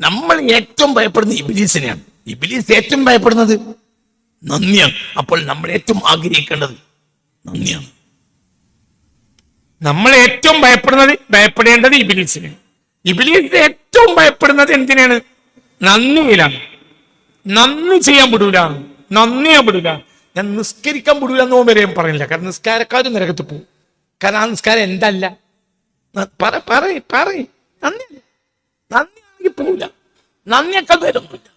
നമ്മൾ ഏറ്റവും ഭയപ്പെടുന്നത് ഇബിലീസിനെയാണ്. ഇബിലീസ് ഏറ്റവും ഭയപ്പെടുന്നത് നന്ദിയാണ്. അപ്പോൾ നമ്മൾ ഏറ്റവും ആഗ്രഹിക്കേണ്ടത് നന്ദിയാണ്. നമ്മൾ ഏറ്റവും ഭയപ്പെടുന്നത് ഭയപ്പെടേണ്ടത് ഇബിലീസിനെ. ഇബിലീസ് ഏറ്റവും ഭയപ്പെടുന്നത് എന്തിനാണ്? നന്ദിയിലാണ്. നന്ദി ചെയ്യാൻ വിടൂല നന്ദിയാൻ പെടൂല. ഞാൻ നിസ്കരിക്കാൻ വിടൂല എന്ന് വരെ ഞാൻ പറയില്ല കാരണം നിസ്കാരക്കാരും നരകത്ത് പോകും. കാരണം ആ നിസ്കാരം എന്തല്ല? പറ പറ പറ നന്ദി. നന്ദി പോവില്ല നന്ദിയൊക്കെ വരുന്നില്ല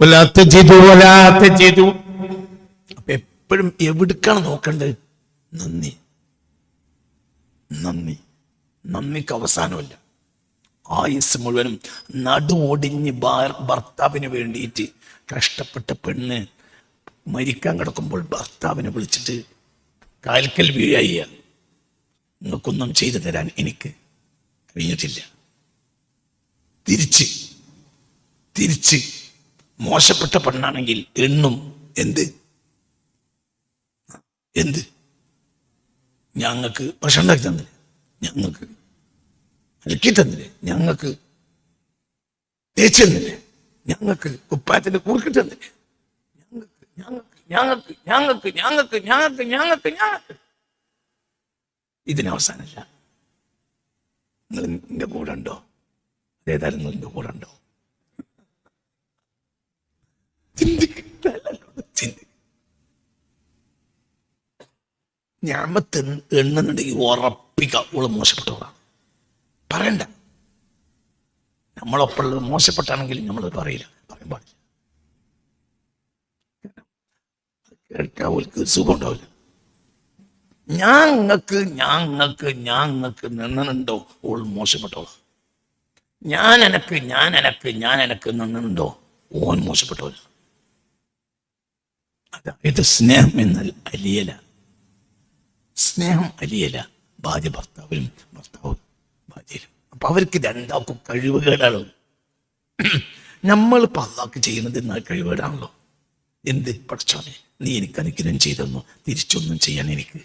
വല്ലാത്ത ചെയ്തു വല്ലാത്ത ചെയ്തു. അപ്പൊ എപ്പോഴും എവിടുക്കാണ് നോക്കേണ്ടത്? നന്ദി. നന്ദി. നന്ദിക്ക് അവസാനമില്ല. ആയുസ് മുഴുവനും നടുവൊടിഞ്ഞ് ഭാർ- ഭർത്താവിന് വേണ്ടിയിട്ട് കഷ്ടപ്പെട്ട പെണ്ണ് മരിക്കാൻ കിടക്കുമ്പോൾ ഭർത്താവിനെ വിളിച്ചിട്ട് കാൽക്കൽ വീഴയ്യ. നിങ്ങൾക്കൊന്നും ചെയ്തു തരാൻ എനിക്ക് കഴിഞ്ഞിട്ടില്ല. തിരിച്ച് തിരിച്ച് മോശപ്പെട്ട പെണ്ണാണെങ്കിൽ എണ്ണും എന്ത്? എന്ത്? ഞങ്ങൾക്ക് ഭക്ഷണം ഉണ്ടാക്കി തന്നില്ലേ? ഞങ്ങൾക്ക്. അലക്കി തന്നില്ലേ? ഞങ്ങൾക്ക്. തേച്ച് തന്നില്ലേ? ഞങ്ങൾക്ക്. കുപ്പായത്തിന്റെ കുറുക്കിട്ട് തന്നില്ലേ? ഞങ്ങൾക്ക് ഞങ്ങൾക്ക് ഞങ്ങൾക്ക് ഞങ്ങൾക്ക് ഞങ്ങൾക്ക് ഞങ്ങൾക്ക് ഞങ്ങൾക്ക്. ഇതിന് അവസാനമല്ല. നിങ്ങൾ നിന്റെ കൂടെ ഉണ്ടോ? ഏതായാലും നിന്റെ കൂടെ ഞാമത്ത് എണ്ണുന്നുണ്ടെങ്കിൽ ഉറപ്പിക്കാം. ഓൾ മോശപ്പെട്ടവളാണ്. പറയണ്ട. നമ്മളൊപ്പമുള്ളത് മോശപ്പെട്ടാണെങ്കിൽ നമ്മൾ പറയില്ല. പറയാൻ പാടില്ല. കേൾക്കാൻ അവർക്ക് സുഖം ഉണ്ടാവില്ല ഞങ്ങൾക്ക് ഞങ്ങൾക്ക് ഞങ്ങൾക്ക് നിന്നുണ്ടോ ഓൾ മോശപ്പെട്ടോളാം ഞാൻ എനക്ക് ഞാൻ എനക്ക് ഞാൻ എനക്ക് നിന്നുണ്ടോ? ഓൻ മോശപ്പെട്ടോ അതായത് സ്നേഹം എന്നാൽ അലിയല. സ്നേഹം അലിയല. ഭാര്യ ഭർത്താവിലും ഭർത്താവ് ഭാര്യയിലും. അപ്പൊ അവർക്ക് രണ്ടാക്കും കഴിവുകേടാണ് നമ്മൾ പല്ലാക്ക് ചെയ്യുന്നത് എന്നാൽ കഴിവുകേടാണല്ലോ എന്ത്? പഠിച്ചോനെ നീ എനിക്ക് അനുഗ്രഹം ചെയ്തെന്നോ? തിരിച്ചൊന്നും ചെയ്യാൻ എനിക്ക്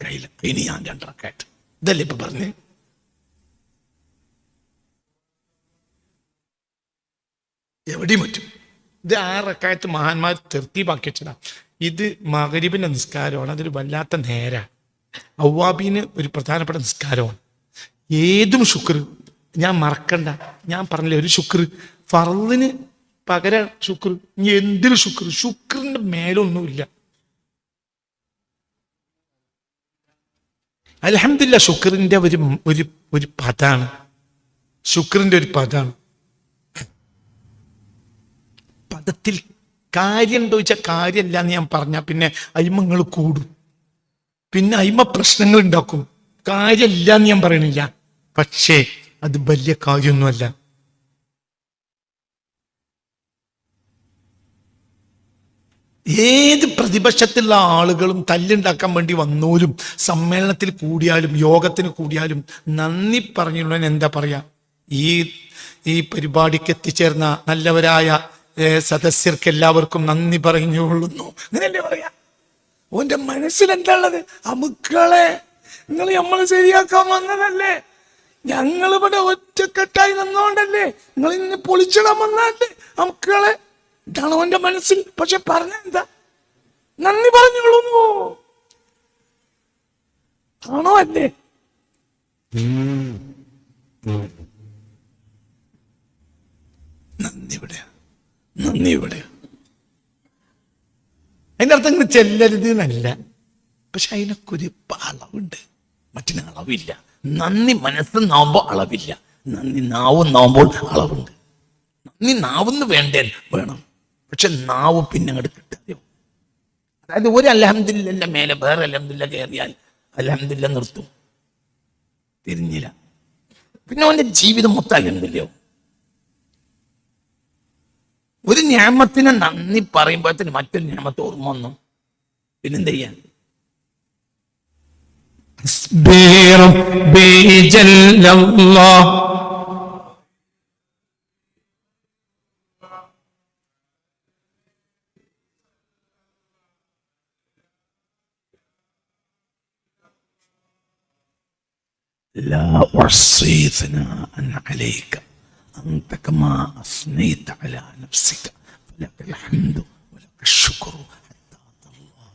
കഴിയില്ല. ഇനി ഞാൻ രണ്ടറക്കായിട്ട് ഇതല്ലേ ഇപ്പൊ പറഞ്ഞേ? എവിടെയും പറ്റും. ഇത് ആ റക്കായത്ത് മഹാന്മാർ തെർത്തീപാക്കി വെച്ചതാ. ഇത് മകരീബിന്റെ നിസ്കാരമാണ്. അതൊരു വല്ലാത്ത നേര. ഔവാബീന് ഒരു പ്രധാനപ്പെട്ട നിസ്കാരമാണ്. ഏതും ശുക്ർ. ഞാൻ മറക്കണ്ട. ഞാൻ പറഞ്ഞില്ല ഒരു ശുക്ർ. ഫറലിന് പകര ശുക്ർ. ഇനി എന്തിന് ശുക്ർ? ശുക്രിന്റെ മേലൊന്നുമില്ല. അലഹമില്ല ശുക്രിന്റെ ഒരു ഒരു പദാണ്. ശുക്രിന്റെ ഒരു പദാണ്. പദത്തിൽ കാര്യം ചോദിച്ചാൽ കാര്യമല്ല എന്ന് ഞാൻ പറഞ്ഞ പിന്നെ അയിമങ്ങൾ കൂടും. പിന്നെ അയിമ പ്രശ്നങ്ങൾ ഉണ്ടാക്കും കാര്യമില്ല എന്ന് ഞാൻ പറയണില്ല. പക്ഷേ അത് വലിയ കാര്യമൊന്നുമല്ല ഏത് പ്രതിപക്ഷത്തിലുള്ള ആളുകളും തല്ലുണ്ടാക്കാൻ വേണ്ടി വന്നോലും സമ്മേളനത്തിൽ കൂടിയാലും യോഗത്തിന് കൂടിയാലും നന്ദി പറഞ്ഞുള്ള എന്താ പറയാ? ഈ ഈ പരിപാടിക്ക് എത്തിച്ചേർന്ന നല്ലവരായ സദസ്യർക്ക് എല്ലാവർക്കും നന്ദി പറഞ്ഞുകൊള്ളുന്നു. അങ്ങനെയല്ലേ പറയാ? ഓന്റെ മനസ്സിൽ എന്താ ഉള്ളത് അമുക്കളെ നിങ്ങൾ നമ്മൾ ശരിയാക്കാൻ വന്നതല്ലേ? ഞങ്ങൾ ഇവിടെ ഒറ്റക്കെട്ടായി നിന്നോണ്ടല്ലേ? നിങ്ങൾ ഇന്ന് പൊളിച്ചിടാൻ വന്നതല്ലേ? അമുക്കളെ ഇതാണ് ഓന്റെ മനസ്സിൽ. പക്ഷെ പറഞ്ഞ എന്താ നന്ദി പറഞ്ഞോളൂന്നോ ആണോ അല്ലേ? നന്ദി ഇവിടെ. നന്ദി ഇവിടെ. അതിന്റെ അർത്ഥം ഇങ്ങനെ ചെല്ലരുത് എന്നല്ല പക്ഷെ അതിനൊക്കെ ഒരു അളവുണ്ട് മറ്റിന് അളവില്ല. നന്ദി മനസ്സ് നാവുമ്പോൾ അളവില്ല. നന്ദി നാവുന്നാവുമ്പോൾ അളവുണ്ട്. നന്ദി നാവെന്ന് വേണ്ടേ വേണം. പക്ഷെ നാവ് പിന്നെ അങ്ങോട്ട് കിട്ടാതെയോ. അതായത് ഒരു അലഹമില്ല മേലെ വേറെ അലഹമില്ല കയറിയാൽ അലഹമില്ല നിർത്തും. തിരിഞ്ഞില്ല. പിന്നെ അവന്റെ ജീവിതം മൊത്തം അലഹമില്ലയോ ഒരു ഞാമത്തിന് നന്ദി പറയുമ്പോഴത്തേന് മറ്റൊരു ഞാമത്ത് ഓർമ്മ വന്നു പിന്നെന്ത് ചെയ്യാൻ لا أحصي ثناء عليك أنت كما أثنيت على نفسك فلك الحمد ولك الشكر حتى ترضى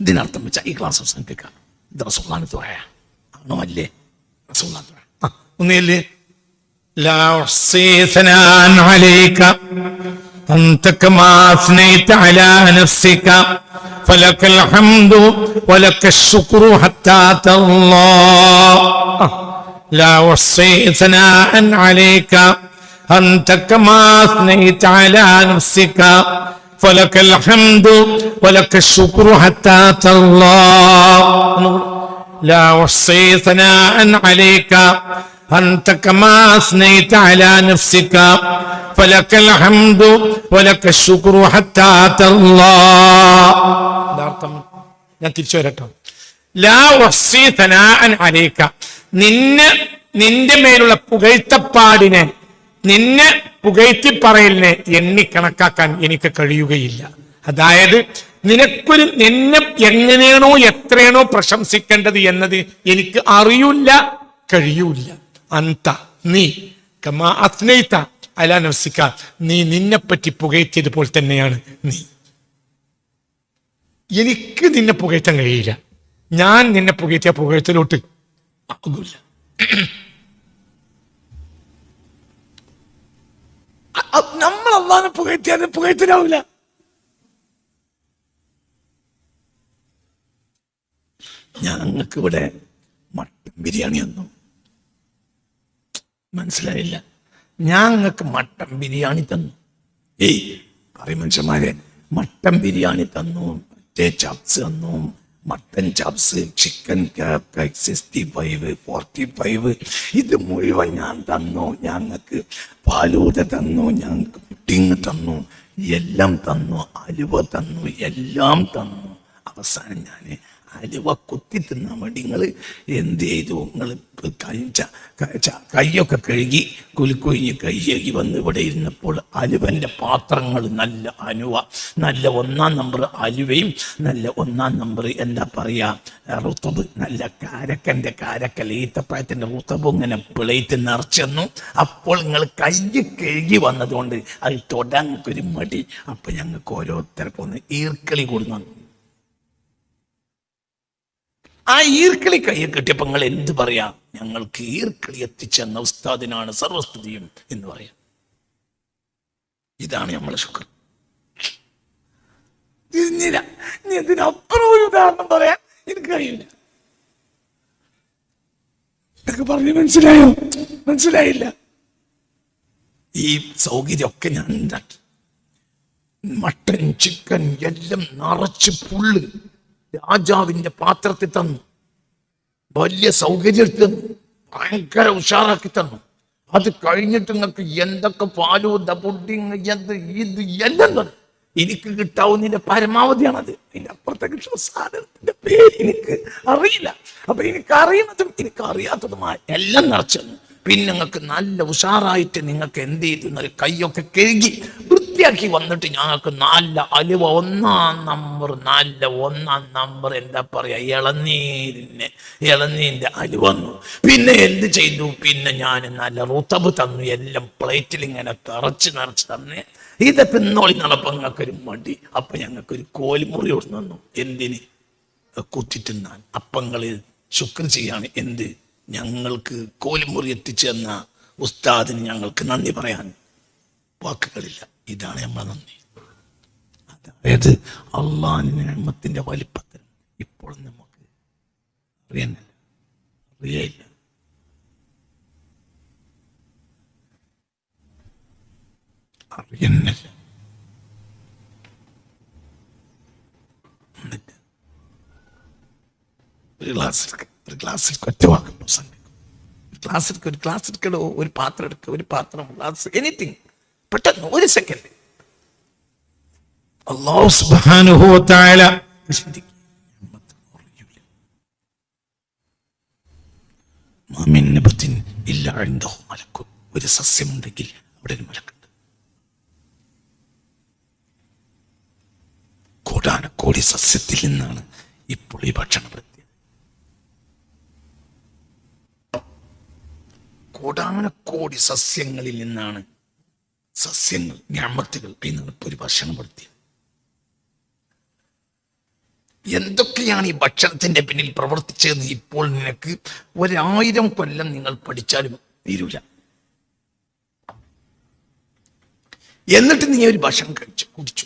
ഇതിനർത്ഥം വെച്ചാൽ ഈ ക്ലാസ് അവസാനിപ്പിക്കാം ഇത് റസൂള്ളാണ് തുറയ ആണോ അല്ലേ റസൂള്ളാൻ തുറ ഒന്നല്ലേ لا أحصي ثناء عليك أنت كما أثنيت على نفسك فلك الحمد ولك الشكر حتى ترضى لا أحصي ثناء عليك أنت كما أثنيت على نفسك فلك الحمد ولك الشكر حتى ترضى لا أحصي ثناء عليك أنت كما أثنيت على نفسك فلك الحمد ولك الشكر حتى ترضى ഞാൻ തിരിച്ചു വരട്ടോ ലാ വസീ നിന്നെ നിന്റെ മേലുള്ള പുകഴ്ത്തപ്പാടിനെ നിന്നെ പുകഴ്ത്തി പറയലിനെ എണ്ണി കണക്കാക്കാൻ എനിക്ക് കഴിയുകയില്ല. അതായത് നിനക്കൊരു നിന്നെ എങ്ങനെയാണോ എത്രയാണോ പ്രശംസിക്കേണ്ടത് എന്നത് എനിക്ക് അറിയില്ല കഴിയൂല അന്ത നീ കമാ അല നഫ്സിക്ക നീ നിന്നെപ്പറ്റി പുകഴ്ത്തിയതുപോലെ തന്നെയാണ് നീ. എനിക്ക് നിന്നെ പുകഴ്ത്താൻ കഴിയില്ല. ഞാൻ നിന്നെ പുകഴ്ത്തിയ പുകഴ്ത്തലോട്ട്. ആകില്ല. നമ്മൾ അള്ളാഹിനെ പുകഴ്ത്തിയാൽ പുകഴ്ത്തലാവില്ല ഞങ്ങൾക്ക് ഇവിടെ മട്ടൻ ബിരിയാണി ഒന്നും മനസ്സിലായില്ല. ഞങ്ങൾക്ക് മട്ടൻ ബിരിയാണി തന്നു. ഏയ് പറയും മനുഷ്യന്മാരെ മട്ടൻ ബിരിയാണി തന്നു മറ്റേ ചപ്സ് തന്നു mutton chops chicken sixty five forty five ഇത് മുഴുവൻ ഞാൻ തന്നു. ഞങ്ങൾക്ക് പാലൂത തന്നു. ഞങ്ങൾക്ക് പുട്ടിങ് തന്നു. എല്ലാം തന്നു. അലുവ തന്നു. എല്ലാം തന്നു. അവസാനം ഞാൻ അലുവ കുത്തി തിന്നാൻ വേണ്ടി നിങ്ങൾ എന്ത് ചെയ്തു? നിങ്ങൾ കൈയൊക്കെ കഴുകി കുലുക്കുഴിഞ്ഞ് കൈ വന്ന് ഇവിടെ ഇരുന്നപ്പോൾ അലുവന്റെ പാത്രങ്ങൾ നല്ല അനുവ നല്ല ഒന്നാം നമ്പർ അലുവയും നല്ല ഒന്നാം നമ്പർ എന്താ പറയുക റുത്തബ് നല്ല കാരക്കന്റെ കാരക്കൽ ഈത്തപ്പഴത്തിന്റെ റുത്തബ് ഇങ്ങനെ പിളയിട്ട് നിറച്ചെന്നു. അപ്പോൾ നിങ്ങൾ കൈ കഴുകി വന്നതുകൊണ്ട് അത് തൊടാൻ ഒരു മടി. അപ്പം ഞങ്ങൾക്ക് ഓരോരുത്തർക്കൊന്ന് ഈർക്കളി കൊടുന്നു. ആ ഈർക്കിളി കയ്യിൽ കിട്ടിയപ്പോൾ നിങ്ങൾ എന്ത് പറയാ? ഞങ്ങൾക്ക് ഈർക്കിളി എത്തിച്ചെന്ന ഉസ്താദിനാണ് സർവസ്തുതിയും എന്ന് പറയാം. ഇതാണ് നമ്മളെ ശുക്ർ. തിരിഞ്ഞില്ല ഇതിനപ്പുറം ഒരു ഉദാഹരണം പറയാൻ എനിക്ക് കഴിയില്ല. ഇതൊക്കെ പറഞ്ഞു മനസ്സിലായോ? മനസ്സിലായില്ല. ഈ സൗകര്യമൊക്കെ ഞാൻ ഉണ്ടാക്കി. മട്ടൻ ചിക്കൻ എല്ലാം നിറച്ച് പുള്ള്. രാജാവിന്റെ പാത്രത്തിൽ തന്നു. വലിയ സൗകര്യത്തിൽ ഭയങ്കര ഉഷാറാക്കി തന്നു. അത് കഴിഞ്ഞിട്ട് നിങ്ങൾക്ക് എന്തൊക്കെ പാലൂത പുഡിങ് എന്ത് ഇത് എല്ലാം തന്നു. എനിക്ക് കിട്ടാവുന്നതിന്റെ പരമാവധിയാണത്. അതിന്റെ അപ്പുറത്തേക്ക് സാധനത്തിന്റെ പേര് എനിക്ക് അറിയില്ല. അപ്പൊ എനിക്ക് അറിയുന്നതും എനിക്ക് അറിയാത്തതുമായ എല്ലാം നിറച്ചു പിന്നെ നിങ്ങൾക്ക് നല്ല ഉഷാറായിട്ട് നിങ്ങൾക്ക് എന്ത് ചെയ്തു? കൈയൊക്കെ കഴുകി വൃത്തിയാക്കി വന്നിട്ട് ഞങ്ങൾക്ക് നല്ല അലുവ ഒന്നാം നമ്പർ നല്ല ഒന്നാം നമ്പർ എന്താ പറയാ ഇളനീരിന് ഇളനീരിന്റെ അലുവ വന്നു. പിന്നെ എന്ത് ചെയ്തു? പിന്നെ ഞാൻ നല്ല റുത്തബ് തന്നു എല്ലാം പ്ലേറ്റിൽ ഇങ്ങനെ നിറച്ച് നിറച്ച് തന്നെ. ഇത് പിന്നോളി നടപ്പ് ഞങ്ങൾക്കൊരു മടി. അപ്പൊ ഞങ്ങൾക്കൊരു കോലിമുറി കൊടുത്തു തന്നു. എന്തിന്? കുത്തി അപ്പങ്ങളിൽ അപ്പങ്ങൾ ശുക്ർ ചെയ്യാണ്. എന്ത്? ഞങ്ങൾക്ക് കോലിമുറി എത്തിച്ചു തന്ന ഉസ്താദിന് ഞങ്ങൾക്ക് നന്ദി പറയാൻ വാക്കുകളില്ല. ഇതാണ് നമ്മളെ നന്ദി. അതായത് അള്ളാഹിന്റെ എണ്ണത്തിന്റെ വലിപ്പത്തിൽ ഇപ്പോൾ നമുക്ക് അറിയാനില്ല. അറിയില്ല അറിയുന്നില്ല ഒരു ഗ്ലാസ് ഒരു ഗ്ലാസ് എടുക്കുക ഒറ്റ വാക്ക് പ്രസംഗിക്കും ഒരു ഗ്ലാസ് എടുക്കുക ഒരു ഗ്ലാസ് എടുക്കലോ ഒരു പാത്രം എടുക്കുക ഒരു പാത്രം ഗ്ലാസ് എനിത്തിങ് പെട്ടെന്ന് ഒരു സെക്കൻഡ് അള്ളാഹു സുബ്ഹാനഹു വ തആല ചിന്തിക്കും നമ്മൾക്ക് അറിയൂല. മാ മിൻ നബത്തിൻ ഇല്ലാ ഇൻദഹു മലക്കുൻ. ഒരു സസ്യമുണ്ടെങ്കിൽ അവിടെ ഒരു മലക്കുണ്ട് കോടാനക്കോടി സസ്യത്തിൽ നിന്നാണ് ഇപ്പോൾ ഈ ഭക്ഷണം എത്തിയത് കോടാനക്കോടി സസ്യങ്ങളിൽ നിന്നാണ് സസ്യങ്ങൾ ഞാമത്തുകൾ ഒരു ഭക്ഷണം പെടുത്തിയത് എന്തൊക്കെയാണ് ഈ ഭക്ഷണത്തിന്റെ പിന്നിൽ പ്രവർത്തിച്ചതെന്ന് ഇപ്പോൾ നിനക്ക് ഒരായിരം കൊല്ലം നിങ്ങൾ പഠിച്ചാലും തീരൂല. എന്നിട്ട് നീ ഒരു ഭക്ഷണം കഴിച്ചു കുടിച്ചു.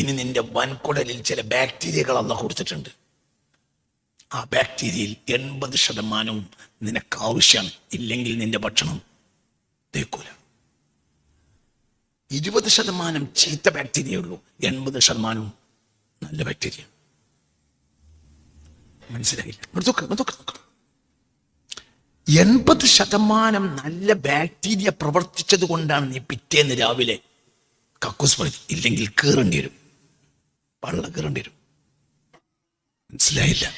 ഇനി നിന്റെ വൻകുടലിൽ ചില ബാക്ടീരിയകൾ അല്ല കൊടുത്തിട്ടുണ്ട്. ആ ബാക്ടീരിയയിൽ എൺപത് ശതമാനവും നിനക്ക് ആവശ്യമാണ്. ഇല്ലെങ്കിൽ നിന്റെ ഭക്ഷണം തേക്കൂല. ഇരുപത് ശതമാനം ചീത്ത ബാക്ടീരിയ ഉള്ളൂ. എൺപത് ശതമാനവും നല്ല ബാക്ടീരിയ മനസ്സിലായില്ല. എൺപത് ശതമാനം നല്ല ബാക്ടീരിയ പ്രവർത്തിച്ചത് കൊണ്ടാണ് നീ പിറ്റേന്ന് രാവിലെ കക്കൂസ് ഇല്ലെങ്കിൽ കീറേണ്ടി വരും. വെള്ളം കീറേണ്ടി വരും. മനസ്സിലായില്ല?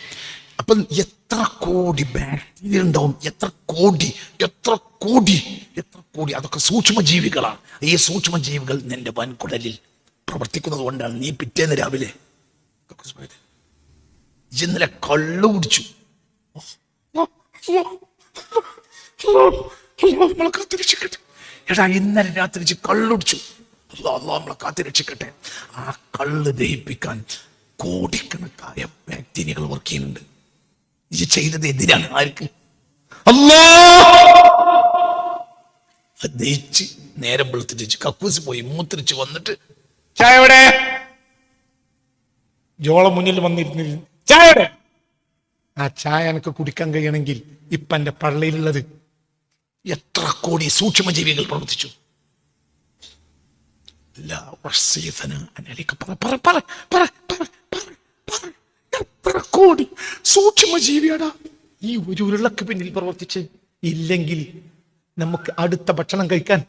അപ്പം എത്ര കോടി ബാക്ടീരിയ ഉണ്ടാവും? എത്ര കോടി? എത്ര കോടി? എത്ര കോടി? അതൊക്കെ സൂക്ഷ്മജീവികളാണ്. ഈ സൂക്ഷ്മജീവികൾ നിന്റെ വൻകുടലിൽ പ്രവർത്തിക്കുന്നത് കൊണ്ടാണ് നീ പിറ്റേന്ന് രാവിലെ ഇന്നലെ കള്ളു കുടിച്ചു. എടാ ഇന്നലെ രാത്രി കള്ളുടിച്ചു നമ്മളെ കാത്തി നമ്മളെ കാത്തിരക്ഷിക്കട്ടെ ആ കള്ള് ദഹിപ്പിക്കാൻ കോടിക്കണക്കായ ബാക്ടീരിയകൾ വർക്ക് ചെയ്യുന്നുണ്ട്. ഇത് ചെയ്തത് എതിരാണ് ആർക്ക്? അല്ലാ! അത് ദഹിച്ച് നേരം വെളുത്തിട്ട് കക്കൂസ് പോയി മൂത്തിരിച്ച് വന്നിട്ട് ചായ എവിടെ? ജോള മുന്നിൽ വന്നിരുന്നില്ല ചായ എവിടെ? ആ ചായ എനിക്ക് കുടിക്കാൻ കഴിയണമെങ്കിൽ ഇപ്പൊ എന്റെ പള്ളിയിലുള്ളത്. എത്ര കോടി സൂക്ഷ്മജീവികൾ പ്രവർത്തിച്ചു? പറ, പറ, പറ, പറ, പറ, പറ. എത്ര കോടി സൂക്ഷ്മ ജീവിയാടാ ഈ ഒരു ഉരുളക്ക് പിന്നിൽ പ്രവർത്തിച്ച് ഇല്ലെങ്കിൽ നമുക്ക് അടുത്ത ഭക്ഷണം കഴിക്കാൻ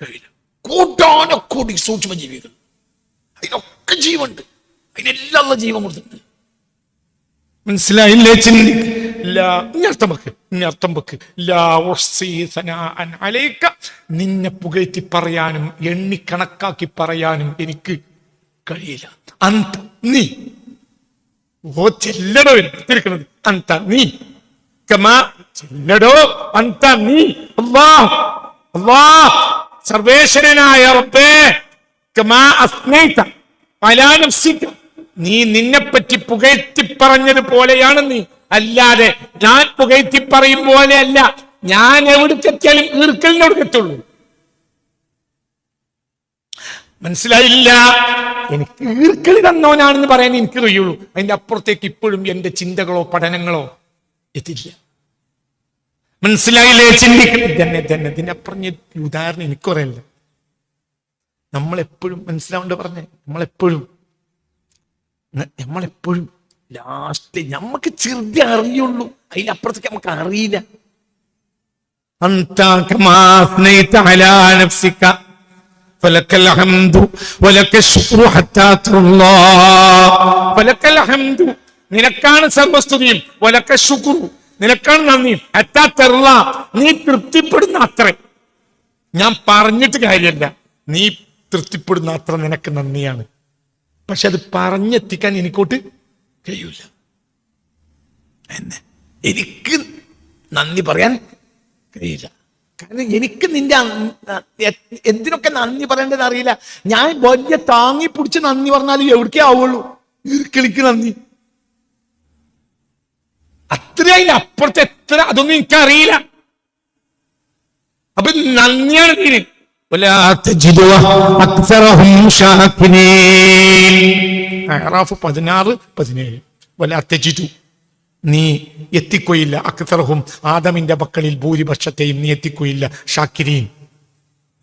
കഴിയില്ല. കൂട്ടാനക്കോടി സൂക്ഷ്മ ജീവികൾ അതിനൊക്കെ ജീവുണ്ട് അതിനെല്ലാം ജീവൻ കൊടുത്തിട്ടുണ്ട്. മനസ്സിലായില്ലേ ചിന്തി? ഇനി വെക്ക് ഇനി വെക്ക്. ലാ ഉഹ്സീ സനാഅൻ അലൈക. നിന്നെ പുകഴ്ത്തി പറയാനും എണ്ണി കണക്കാക്കി പറയാനും എനിക്ക് കഴിയില്ല. അന്ത നീ ഓ ചെല്ലടോ എടുത്തിരിക്കുന്നത് അന്ത നീ. കമാ ചെല്ലടോ. അന്ത നീ. അല്ലാ അല്ലാ സർവേശ്വരനായ റബ്ബേ. കമാ അസ്നൈത അലാ നഫ്സിക. നീ നിന്നെപ്പറ്റി പുകഴ്ത്തി പറഞ്ഞത് പോലെയാണ് നീ. അല്ലാതെ ഞാൻ പുകഴ്ത്തി പറയും പോലെ അല്ല. ഞാൻ എവിടേക്കെത്തിയാലും ഈർക്കലിനോടുക്കത്തുള്ളൂ. മനസ്സിലായില്ല. എനിക്ക് ഈർക്കളി തന്നവനാണെന്ന് പറയാൻ എനിക്ക് കഴിയുള്ളൂ. അതിന്റെ അപ്പുറത്തേക്ക് ഇപ്പോഴും എന്റെ ചിന്തകളോ പഠനങ്ങളോ എത്തില്ല. മനസ്സിലായില്ലേ? ചിന്തിക്കണം തന്നെ തന്നെ. ഇതിന്റെ പറഞ്ഞ ഉദാഹരണം എനിക്കറിയില്ല നമ്മളെപ്പോഴും മനസ്സിലാവേണ്ട പറഞ്ഞേ. നമ്മളെപ്പോഴും. നമ്മളെപ്പോഴും ലാസ്റ്റ് നമുക്ക് ചെറുതി അറിയുള്ളൂ. അതിനപ്പുറത്തേക്ക് നമുക്ക് അറിയില്ല. അന്താ فلك الحمد ولك الشكر حتى ترضى فلك الحمد നിനക്കാണ് സർവസ്തുതിയും വലക്ക ശുക്രു നിനക്കാണ് നന്ദി അറ്റാ തെറല നീ തൃപ്തിപ്പെടുന്ന അത്ര ഞാൻ പറഞ്ഞിട്ട് കാര്യമല്ല നീ തൃപ്തിപ്പെടുന്ന അത്ര നിനക്ക് നന്ദിയാണ് പക്ഷെ അത് പറഞ്ഞെത്തിക്കാൻ എനിക്കോട്ട് കഴിയൂല എന്നെ എനിക്ക് നന്ദി പറയാൻ കഴിയില്ല കാരണം എനിക്ക് നിന്റെ എന്തിനൊക്കെ നന്ദി പറയേണ്ടത് അറിയില്ല. ഞാൻ വലിയ താങ്ങി പിടിച്ച് നന്ദി പറഞ്ഞാലും എവിടേക്കേ ആവുള്ളൂ. ഇരിക്കളിക്ക് നന്ദി. അത്രയും അപ്പുറത്തെ എത്ര അതൊന്നും എനിക്കറിയില്ല. അപ്പൊ നന്ദിയാണ് ഇതിന്. പതിനാറ് പതിനേഴ്. വല്ല അത്യജിതു നീ എത്തിക്കൊയില്ല അക്തർഹും ആദമിന്റെ മക്കളിൽ ഭൂരിപക്ഷത്തെയും നീ എത്തിക്കൊയില്ല ഷാക്കിരീൻ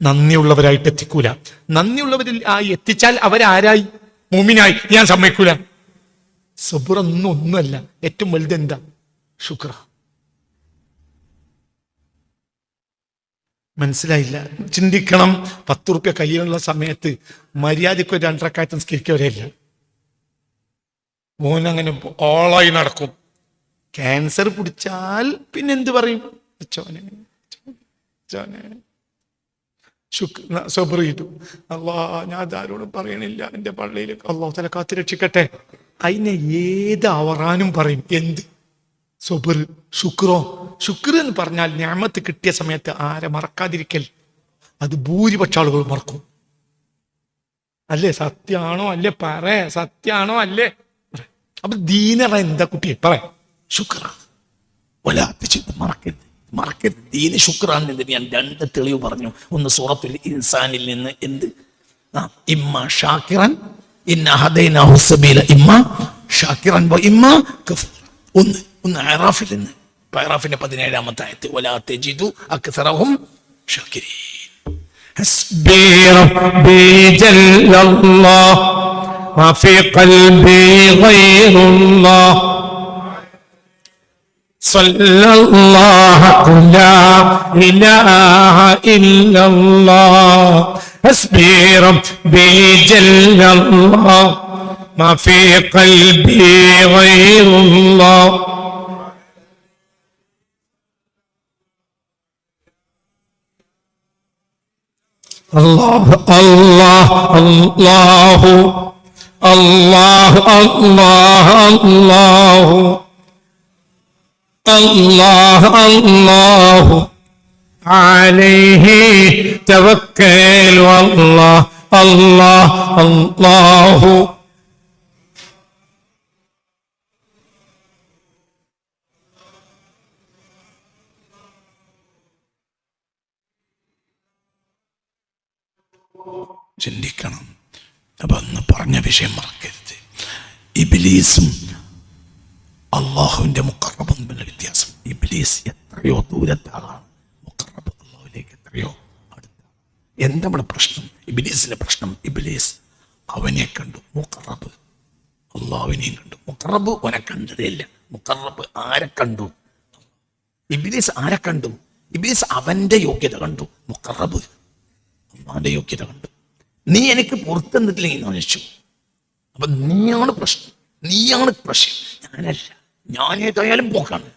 നന്ദിയുള്ളവരായിട്ട് എത്തിക്കൂല. നന്ദിയുള്ളവരിൽ ആയി എത്തിച്ചാൽ അവരാരായി? മൂമിനായി. ഞാൻ സമ്മതിക്കൂല. സബുറൊന്നും ഒന്നുമല്ല. ഏറ്റവും വലുത് എന്താ? ശുക്ര. മനസ്സിലായില്ല. ചിന്തിക്കണം. പത്ത് റുപ്യ കയ്യിലുള്ള സമയത്ത് മര്യാദയ്ക്ക് ഒരു രണ്ടരക്കാറ്റം സ്കിരിക്കവരെയല്ല മോനങ്ങനെ ഓളായി നടക്കും. ക്യാൻസർ പിടിച്ചാൽ പിന്നെ എന്ത് പറയും? ചോനെ ചോനെ. ചെയ്തു. അള്ളാ ഞാൻ ആരോടും പറയണില്ല. എന്റെ പള്ളിയിൽ അള്ളാഹു തല കാത്തു രക്ഷിക്കട്ടെ. അതിനെ ഏത് അവറാനും പറയും. എന്ത്? സൊബർ ശുക്രോ. ശുക്ർ എന്ന് പറഞ്ഞാൽ ഞാമത്ത് കിട്ടിയ സമയത്ത് ആരെ മറക്കാതിരിക്കൽ. അത് ഭൂരിപക്ഷ ആളുകൾ മറക്കും. അല്ലേ? സത്യാണോ അല്ലേ? പറ. സത്യാണോ അല്ലേ. അപ്പൊ ദീനറ എന്താ കുട്ടിയെ? പറ. ശുക്രാണ് വലാത്ത ചെയ്ത് മറക്കരുത് മറക്കരുത് ദീന് ശുക്രാണെന്ന് ഞാൻ രണ്ട് തെളിവ് പറഞ്ഞു ഒന്ന് സൂറത്തുൽ ഇൻസാനിൽ നിന്ന് എന്ത് ആ ഇമ്മ ഷാക്കിറൻ ഇന്ന ഹദൈനാഹു സബീല ഇമ്മ ഷാക്കിറൻ വ ഇമ്മ കഫൂറ ഒന്ന് ഒന്ന് അറാഫിൽ നിന്ന് ഇപ്പൊ അറാഫിന്റെ പതിനേഴാമത്തെ ആയത്ത് വലാത്ത ജിദു അക്സറഹും ഷാക്കിരീൻ حسبي ربي جل الله ما في قلبي غير الله صلى الله لا إله إلا الله. حسبي ربي جل الله. ما في قلبي غير الله الله. الله الله الله. الله الله, الله. الله عليه توكل والله الله الله ചിന്തിക്കണം അപ്പൊ അന്ന് പറഞ്ഞ വിഷയം മറക്കരുത് ഇബിലീസും അള്ളാഹുവിന്റെ മുക്കറബും തമ്മിലുള്ള വ്യത്യാസം. ഇബ്ലീസ് എത്രയോ ദൂരത്താണ് മുക്കറബ് അള്ളാഹുലേക്ക് എത്രയോ അടുത്ത എന്താണ് പ്രശ്നം? ഇബ്ലീസിന്റെ പ്രശ്നം ഇബ്ലീസ് അവനെ കണ്ടു. മുക്കറബ് അള്ളാഹുവിനെയും കണ്ടു. മുക്കറബ് അവനെ കണ്ടതേയില്ല. മുക്കറബ് ആരെ കണ്ടു? ഇബ്ലീസ് ആരെ കണ്ടു? ഇബ്ലീസ് അവന്റെ യോഗ്യത കണ്ടു. മുക്കറബ് അള്ളാന്റെ യോഗ്യത കണ്ടു. നീ എനിക്ക് പുറത്തെന്നിട്ടില്ലെങ്കിൽ വെച്ചു അപ്പൊ നീയാണ് പ്രശ്നം. നീയാണ് പ്രശ്നം. ഞാനല്ല. ഞാൻ ഏതായാലും പോക്കാണ്.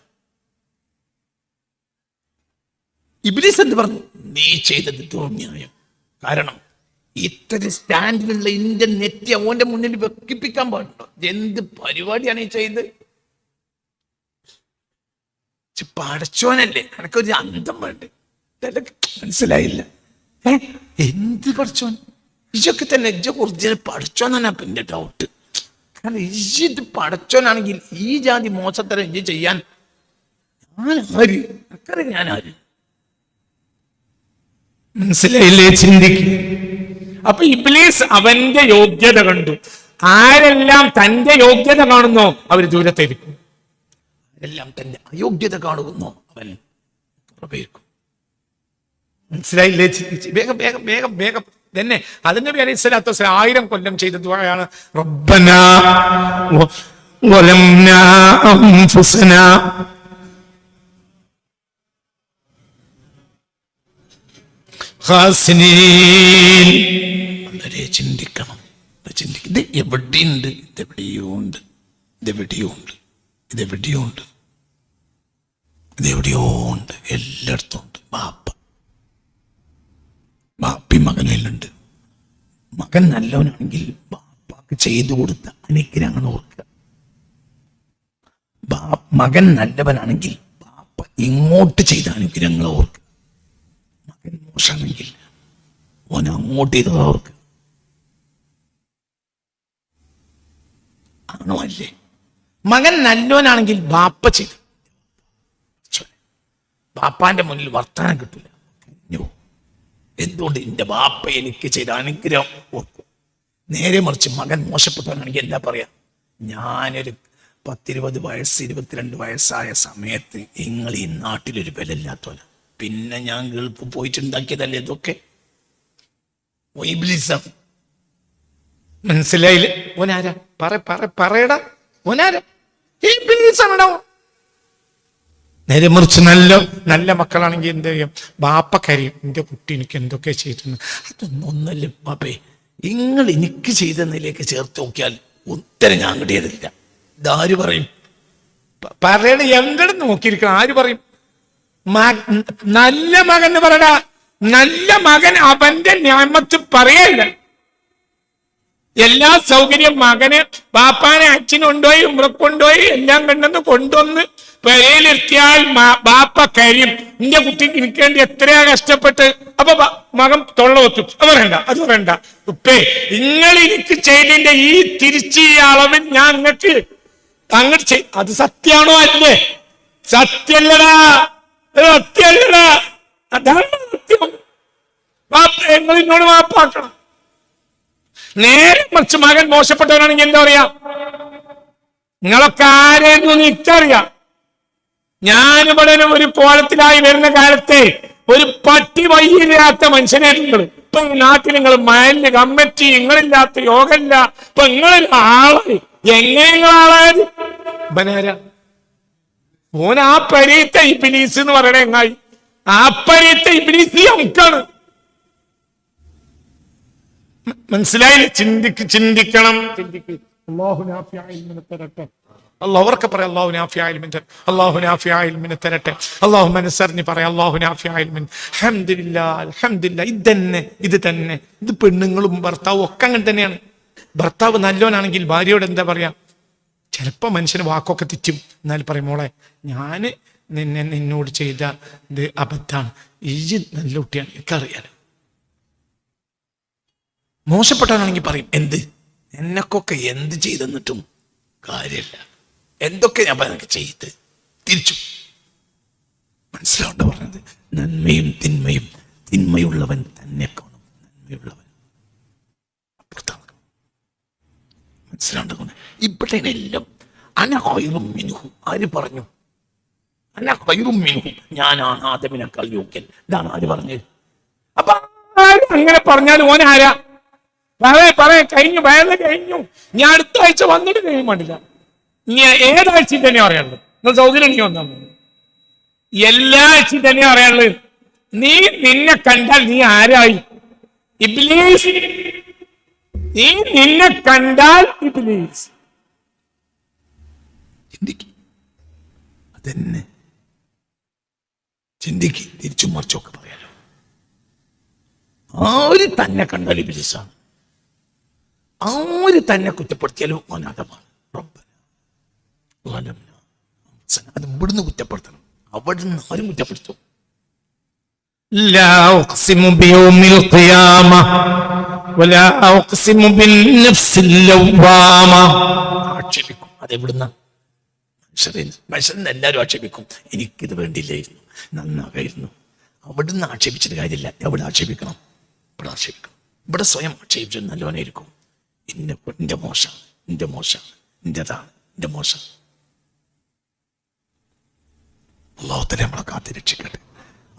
ഇബിലിസ് എന്ന് പറഞ്ഞു? നീ ചെയ്തത് ദുർന്യായം. കാരണം ഇത്തരം സ്റ്റാൻഡിലുള്ള ഇന്ത്യൻ നെറ്റി അവന്റെ മുന്നിൽ വെക്കിപ്പിക്കാൻ പാടുണ്ടോ? എന്ത് പരിപാടിയാണ് ഈ ചെയ്ത്? പടച്ചോനല്ലേ എനക്കൊരു അന്തം വേണ്ടേ? മനസ്സിലായില്ല. എന്ത് പഠിച്ചോൻ ഇജൊക്കെ തന്നെ ഇജ കുറച്ച് പഠിച്ചോന്നാണ് പിന്നെ ഡൗട്ട് കാരണം ഇജിത് പടച്ചോനാണെങ്കിൽ ഈ ജാതി മോശത്തരം ഇജ് ചെയ്യാൻ ഞാൻ അക്കറെ ഞാൻ മനസ്സിലായില്ലേ ചിന്തിക്ക്? അപ്പൊ ഇബ്ലീസ് അവന്റെ യോഗ്യത കണ്ടു. ആരെല്ലാം തന്റെ യോഗ്യത കാണുന്നോ അവർ ദൂരത്തേക്കും എല്ലാം തന്റെ അയോഗ്യത കാണുന്നു അവൻ മനസ്സിലായില്ലേ വേഗം വേഗം വേഗം വേഗം. തന്നെ അതിന്റെ അലൈഹി സ്വലാത്തു വസ്സലാം ആയിരം കൊല്ലം ചെയ്ത ദുആയാണ് റബ്ബനാ അൻഫുസനാ. ഖാസിനീൻ. വളരെ ചിന്തിക്കണം. ചിന്തിക്ക ഇത് എവിടെയുണ്ട്? ഇതെവിടെയോ ഉണ്ട് ഇതെവിടെയോ ഉണ്ട് ഇതെവിടെയോ ഉണ്ട് ഇതെവിടെയോ ഉണ്ട് എല്ലായിടത്തും ഉണ്ട്. ബാപ്പി മകനിലുണ്ട്. മകൻ നല്ലവനാണെങ്കിൽ ബാപ്പാക്ക് ചെയ്തു കൊടുത്ത അനുഗ്രഹങ്ങൾ ഓർക്കുക. മകൻ നല്ലവനാണെങ്കിൽ ബാപ്പ ഇങ്ങോട്ട് ചെയ്ത അനുഗ്രഹങ്ങൾ ഓർക്കുക. മകൻ മോശമാണെങ്കിൽ ഓൻ അങ്ങോട്ട് ചെയ്തത് ഓർക്കുക. ആണോ അല്ലേ? മകൻ നല്ലവനാണെങ്കിൽ ബാപ്പ ചെയ്തു. ബാപ്പാന്റെ മുന്നിൽ വർത്തമാനം കിട്ടില്ല. എന്തുകൊണ്ട് എന്റെ ബാപ്പ എനിക്ക് ചെയ്ത അനുഗ്രഹം ഓർക്കും. നേരെ മറിച്ച് മകൻ മോശപ്പെട്ടവനാണെങ്കിൽ എന്താ പറയാ? ഞാനൊരു പത്തിരുപത് വയസ്സ് ഇരുപത്തിരണ്ട് വയസ്സായ സമയത്ത് നിങ്ങൾ ഈ നാട്ടിലൊരു വിലയില്ലാത്തവന. പിന്നെ ഞാൻ ഗൾഫ് പോയിട്ടുണ്ടാക്കിയതല്ലേ ഇതൊക്കെ? വൈബിലിസം മനസ്സിലായില്ലേ. ഓനാരാ? പറ പറ പറയടാ. ഓനാരാ? ഈ. നേരെ മറിച്ച് നല്ല നല്ല മക്കളാണെങ്കിൽ എന്ത് ചെയ്യും? ബാപ്പ കരയും. എന്റെ കുട്ടി എനിക്ക് എന്തൊക്കെ ചെയ്തിട്ടുണ്ട് അതൊന്നും ഒന്നല്ല പാപ്പേ നിങ്ങൾ എനിക്ക് ചെയ്തെന്നിലേക്ക് ചേർത്ത് നോക്കിയാൽ ഉത്തരം ഞാൻ കിട്ടിയതില്ല ഇതാര് പറയും? പറയണ എന്തെടും നോക്കിയിരിക്കണം? ആര് പറയും? നല്ല മകൻ എന്ന് പറയടാ. നല്ല മകൻ അവന്റെ ഞാമത്ത് പറയല്ല. എല്ലാ സൗകര്യം മകന് ബാപ്പാനെ അച്ഛനുണ്ടോയി കൊണ്ടുപോയി ഉമ്രക്ക് കൊണ്ടുപോയി എല്ലാം കണ്ടെന്ന് കൊണ്ടുവന്ന് പെരയിലെത്തിയാൽ മ- ബാപ്പ കരിയും. നിന്റെ കുട്ടിക്ക് എനിക്ക് വേണ്ടി എത്രയാ കഷ്ടപ്പെട്ട്? അപ്പൊ മകം തൊള്ള ഒത്തു. അത് വേണ്ട അത് വേണ്ട. ഉപ്പേ നിങ്ങൾ എനിക്ക് ചെയ്തതിന്റെ ഈ തിരിച്ച് ഈ അളവിൽ ഞാൻ നിങ്ങൾക്ക് അങ്ങോട്ട് ചെയ് അത് സത്യാണോ അല്ലേ? സത്യല്ലടാ. സത്യല്ലടാ. അതാണ് സത്യം. ബാപ്പ നിങ്ങൾ എന്നോട് മാപ്പാക്കണം. നേരെ മറിച്ച് മകൻ മോശപ്പെട്ടവനാണെങ്കിൽ എന്താ പറയാ? നിങ്ങളൊക്കെ ആരെയെന്ന് എനിക്കറിയാം ഞാനിവിടെ ഒരു കോലത്തിലായി വരുന്ന കാലത്തെ ഒരു പട്ടി വയ്യില്ലാത്ത മനുഷ്യനെ നിങ്ങൾ ഇപ്പൊ നാട്ടിൽ നിങ്ങൾ മയലിന് കമ്മിറ്റി നിങ്ങളില്ലാത്ത യോഗമില്ല ഇപ്പൊ നിങ്ങളൊരു ആളായി എങ്ങനെ നിങ്ങൾ ആളായത്? ഓൻ ആ പരീത്ത ഇബിലീസ് എന്ന് പറയണേ എങ്ങായി? ആ പരീത്ത ഇബിലീസ് നമുക്കാണ് മനസ്സിലായില്ലേ? ചിന്തിക്ക് ചിന്തിക്കണം. ചിന്തിക്ക് അള്ളാഹു ഉറക്കെ പറയാം അള്ളാഹു നാഫിയായ മിൻ അള്ളാഹു നാഫിയായ ഇൽമിനെ തരട്ടെ. അള്ളാഹു മനസ്സറിഞ്ഞ് പറയാം അള്ളാഹു നാഫിയായ മിൻ അൽഹംദുലില്ലാ അൽഹംദുലില്ലാ ഇത് തന്നെ ഇത് തന്നെ. ഇത് പെണ്ണുങ്ങളും ഭർത്താവും ഒക്കെ അങ്ങനെ തന്നെയാണ്. ഭർത്താവ് നല്ലവനാണെങ്കിൽ ഭാര്യയോട് എന്താ പറയാ? ചിലപ്പോ മനുഷ്യന് വാക്കൊക്കെ തെറ്റും. എന്നാൽ പറയും മോളെ ഞാൻ നിന്നെ നിന്നോട് ചെയ്ത ഇത് അബദ്ധാണ്. ഈ നല്ല കുട്ടിയാണ് എനിക്കറിയാലോ. മോശപ്പെട്ടവനാണെങ്കിൽ പറയും എന്ത്? എന്നൊക്കെ എന്ത് ചെയ്തെന്നിട്ടും കാര്യമില്ല. എന്തൊക്കെ ഞാൻ പറഞ്ഞ ചെയ്ത് തിരിച്ചു. മനസ്സിലാവണ്ട പറഞ്ഞത്? നന്മയും തിന്മയും തിന്മയുള്ളവൻ തന്നെ കാണും. നന്മയുള്ളവൻ. അപ്പുറത്താണ് മനസ്സിലാവണ്ട? ഇവിടെ എല്ലാം അനഹൈറും മിനുഹു ആര് പറഞ്ഞു? അനഹൈറും മിനുഹു ഞാനാണ് ആദമിനേക്കാൾ യോഗ്യൻ. ഇതാണ് ആര് പറഞ്ഞത്? അപ്പൊ ആരും അങ്ങനെ പറഞ്ഞാൽ ഓനാരാ? പറയ പറയ കഴിഞ്ഞു വയറിൽ കഴിഞ്ഞു. ഞാൻ അടുത്ത ആഴ്ച വന്നിട്ട് പാടില്ല ഇനി ഏതാഴ്ചയും തന്നെ പറയാനുള്ളത്? നിങ്ങൾ സൗകര്യം നീ വന്നാൽ എല്ലാ ആഴ്ചയും തന്നെ പറയാനുള്ളത്. നീ നിന്നെ കണ്ടാൽ നീ ആരായി? ഇബ്ലീസ്. നീ നിന്നെ കണ്ടാൽ ഇബ്ലീസ്. ചിന്തിക്ക്. ചിന്തിക്ക്. തിരിച്ചു മറിച്ചൊക്കെ പറയാലോ. ആര് തന്നെ കണ്ടാൽ ഇബ്ലീസാണ്? ആര് തന്നെ കുറ്റപ്പെടുത്തിയാലും അനാഥമാണ് റബ്ബന ളലംന അൻഫുസന. അത് ഇവിടുന്ന് കുറ്റപ്പെടുത്തണം അവിടുന്ന് ആരും കുറ്റപ്പെടുത്തും لا أقسم بيوم القيامة ولا أقسم بالنفس اللوامة ആക്ഷേപിക്കും അതെവിടുന്ന മനുഷ്യരെ മനുഷ്യരെ എല്ലാവരും ആക്ഷേപിക്കും എനിക്കിത് വേണ്ടിയില്ലായിരുന്നു നന്നാകായിരുന്നു അവിടുന്ന് ആക്ഷേപിച്ചിട്ട് കാര്യമില്ല എവിടെ ആക്ഷേപിക്കണം ഇവിടെ ആക്ഷേപിക്കണം ഇവിടെ സ്വയം ആക്ഷേപിച്ചത് നല്ലവനായിരിക്കും എന്റെ എന്റെ മോശമാണ് എന്റെ മോശമാണ് എന്റേതാണ് എന്റെ മോശം അള്ളാഹു തന്നെ നമ്മളെ കാത്തിരക്ഷിക്കട്ടെ.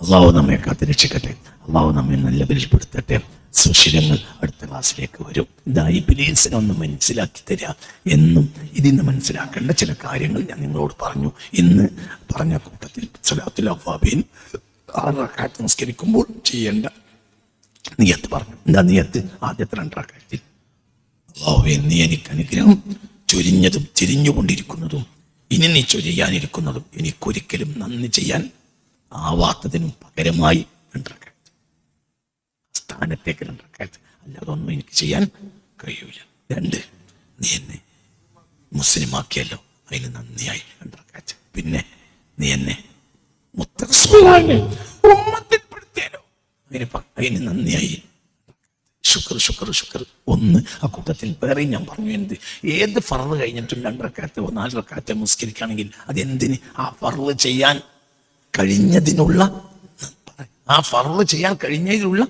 അള്ളാഹു നമ്മെ കാത്തിരക്ഷിക്കട്ടെ. അള്ളാഹു നമ്മെ നല്ല പരിചയപ്പെടുത്തട്ടെ സുശീലങ്ങൾ അടുത്ത ക്ലാസ്സിലേക്ക് വരും. ഇതാ ഈ ബിലീസിനെ ഒന്ന് മനസ്സിലാക്കി തരിക എന്നും ഇതിന്ന് മനസ്സിലാക്കേണ്ട ചില കാര്യങ്ങൾ ഞാൻ നിങ്ങളോട് പറഞ്ഞു. ഇന്ന് പറഞ്ഞ കൂട്ടത്തിൽ സലാത്തുൽ അഫാബീൻ ആറക്കാറ്റ് നമസ്കരിക്കുമ്പോൾ ചെയ്യേണ്ട നിയത്ത് പറഞ്ഞു. എന്താ നിയത്ത്? ആദ്യത്തെ രണ്ടരക്കാര്യത്തിൽ അള്ളാഹുവേ നീ എനിക്ക് അനുഗ്രഹം ചൊരിഞ്ഞതും തിരിഞ്ഞുകൊണ്ടിരിക്കുന്നതും ഇനി നീ ചൊരിയാനിരിക്കുന്നതും എനിക്കൊരിക്കലും നന്ദി ചെയ്യാൻ ആവാത്തതിനും പകരമായി സ്ഥാനത്തേക്ക് രണ്ടരക്കാലത്ത് അല്ലാതെ ഒന്നും എനിക്ക് ചെയ്യാൻ കഴിയൂല. രണ്ട് നീ എന്നെ മുസ്ലിമാക്കിയല്ലോ. അതിന് നന്ദിയായി രണ്ടരക്കാലത്ത് പിന്നെ നീ എന്നെ പ- അതിന് നന്ദിയായി ശുക്ർ ശുക്ർ ശുക്ർ. ഒന്ന് ആ കൂട്ടത്തിൽ വേറെ ഞാൻ പറഞ്ഞു എന്ത്? ഏത് ഫറവ് കഴിഞ്ഞിട്ടും രണ്ടരക്കാലത്തോ നാലരക്കാലത്തോ മുസ്കരിക്കുകയാണെങ്കിൽ അതെന്തിന്? ആ ഫറവ് ചെയ്യാൻ കഴിഞ്ഞതിനുള്ള ആ ഫറവ് ചെയ്യാൻ കഴിഞ്ഞതിനുള്ള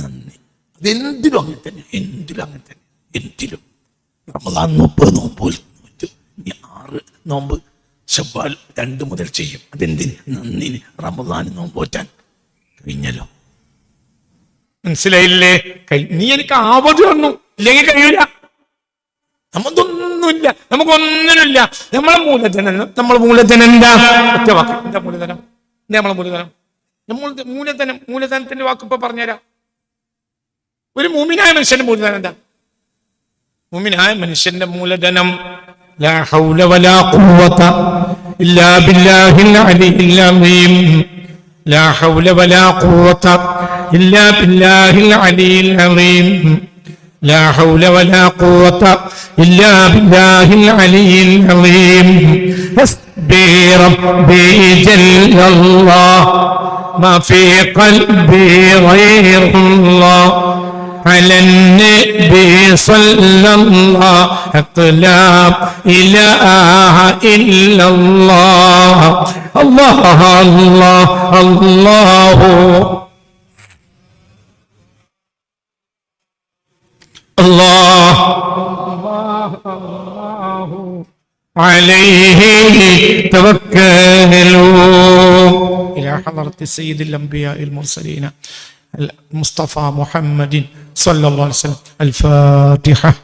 നന്ദി. അതെന്തിലും അങ്ങനെ തന്നെ എന്തിലും അങ്ങനെ തന്നെ എന്തിലും. റമദാൻ മുപ്പത് നോറ്റു. ഇനി ആറ് നോമ്പ് ശബ്ബാൽ രണ്ട് മുതൽ ചെയ്യും. അതെന്തിന്? നന്ദിന്. റമദാൻ നോമ്പോറ്റാൻ കഴിഞ്ഞല്ലോ. മനസ്സിലായില്ലേ? നീ എനിക്ക് ആവതി തന്നു. ഇല്ലെങ്കിൽ കഴിയൂല. നമുക്കൊന്നുമില്ല നമ്മളെ മൂലധനം. നമ്മളെ മൂലധനം എന്താ? ഒറ്റ വാക്ക്. എന്താ മൂലധനം? എന്താ നമ്മളെ മൂലധനം? നമ്മൾ മൂലധനം മൂലധനത്തിന്റെ വാക്ക് ഇപ്പൊ പറഞ്ഞുതരാം. ഒരു മൂമിനായ മനുഷ്യന്റെ മൂലധനം എന്താ? മൂമിനായ മനുഷ്യന്റെ മൂലധനം. ഇല്ലാ ബില്ലാഹിൽ ലാ ഹൗല വലാ ഖുവത إلا بالله العلي العظيم لا حول ولا قوة إلا بالله العلي العظيم حسبي ربي جل الله ما في قلبي غير الله على النبي صلى الله لا إله إلا الله الله الله الله, الله الله عليه توكلوا. إلى حضرة سيد الأنبياء المرسلين المصطفى محمد صلى الله عليه وسلم. الفاتحة.